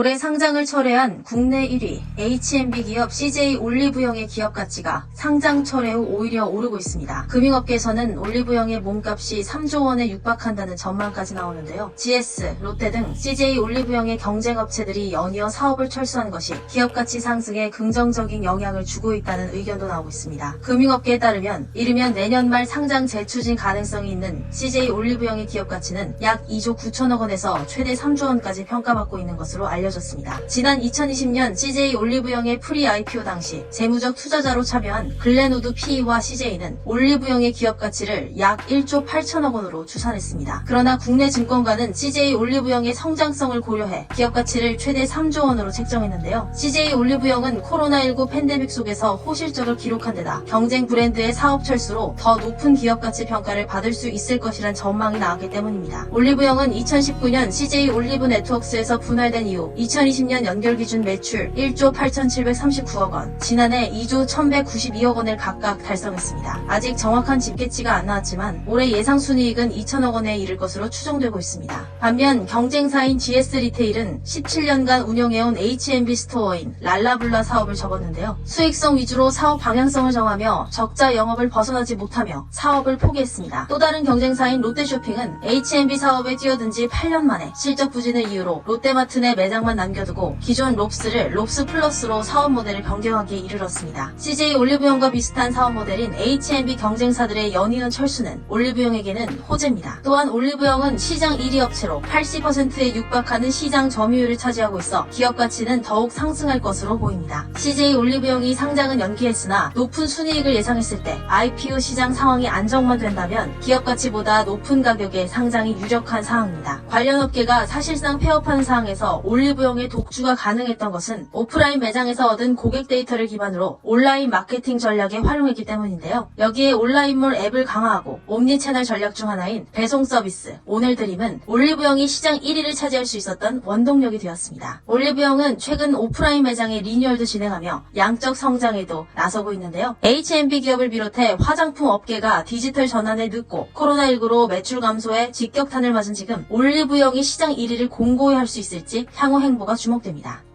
올해 상장을 철회한 국내 1위 H&B 기업 CJ 올리브영의 기업 가치가 상장 철회 후 오히려 오르고 있습니다. 금융업계에서는 올리브영의 몸값이 3조 원에 육박한다는 전망까지 나오는데요. GS, 롯데 등 CJ 올리브영의 경쟁업체들이 연이어 사업을 철수한 것이 기업 가치 상승에 긍정적인 영향을 주고 있다는 의견도 나오고 있습니다. 금융업계에 따르면 이르면 내년 말 상장 재추진 가능성이 있는 CJ 올리브영의 기업 가치는 약 2조 9천억 원에서 최대 3조 원까지 평가받고 있는 것으로 알려졌습니다. 지난 2020년 CJ 올리브영의 프리 IPO 당시 재무적 투자자로 참여한 글렌우드 PE와 CJ는 올리브영의 기업 가치를 약 1조 8천억 원으로 추산했습니다. 그러나 국내 증권가는 CJ 올리브영의 성장성을 고려해 기업 가치를 최대 3조 원으로 책정했는데요. CJ 올리브영은 코로나19 팬데믹 속에서 호실적을 기록한 데다 경쟁 브랜드의 사업 철수로 더 높은 기업 가치 평가를 받을 수 있을 것이란 전망이 나왔기 때문입니다. 올리브영은 2019년 CJ 올리브 네트워크스에서 분할된 이후 2020년 연결 기준 매출 1조 8,739억 원, 지난해 2조 1,192억 원을 각각 달성했습니다. 아직 정확한 집계치가 안 나왔지만 올해 예상 순이익은 2천억 원에 이를 것으로 추정되고 있습니다. 반면 경쟁사인 GS 리테일은 17년간 운영해온 H&B 스토어인 랄라블라 사업을 접었는데요. 수익성 위주로 사업 방향성을 정하며 적자 영업을 벗어나지 못하며 사업을 포기했습니다. 또 다른 경쟁사인 롯데쇼핑은 H&B 사업에 뛰어든 지 8년 만에 실적 부진을 이유로 롯데마트 내 매장만 남겨두고 기존 롭스를 롭스 플러스로 사업 모델을 변경하기에 이르렀습니다. CJ 올리브영과 비슷한 사업 모델인 H&B 경쟁사들의 연이은 철수는 올리브영에게는 호재입니다. 또한 올리브영은 시장 1위 업체로 80%에 육박하는 시장 점유율을 차지하고 있어 기업 가치는 더욱 상승할 것으로 보입니다. CJ 올리브영이 상장은 연기했으나 높은 순이익을 예상했을 때 IPO 시장 상황이 안정화된다면 기업 가치보다 높은 가격에 상장이 유력한 상황입니다. 관련 업계가 사실상 폐업하는 상황에서 올리브 영의 독주가 가능했던 것은 오프라인 매장에서 얻은 고객 데이터를 기반으로 온라인 마케팅 전략에 활용했기 때문인데요. 여기에 온라인몰 앱을 강화하고 옴니 채널 전략 중 하나인 배송 서비스 오늘 드림은 올리브영이 시장 1위를 차지할 수 있었던 원동력이 되었습니다. 올리브영은 최근 오프라인 매장의 리뉴얼도 진행하며 양적 성장에도 나서고 있는데요. H&B 기업을 비롯해 화장품 업계가 디지털 전환에 늦고 코로나19로 매출 감소에 직격탄을 맞은 지금 올리브영이 시장 1위를 공고히 할 수 있을지 향후 행보가 주목됩니다.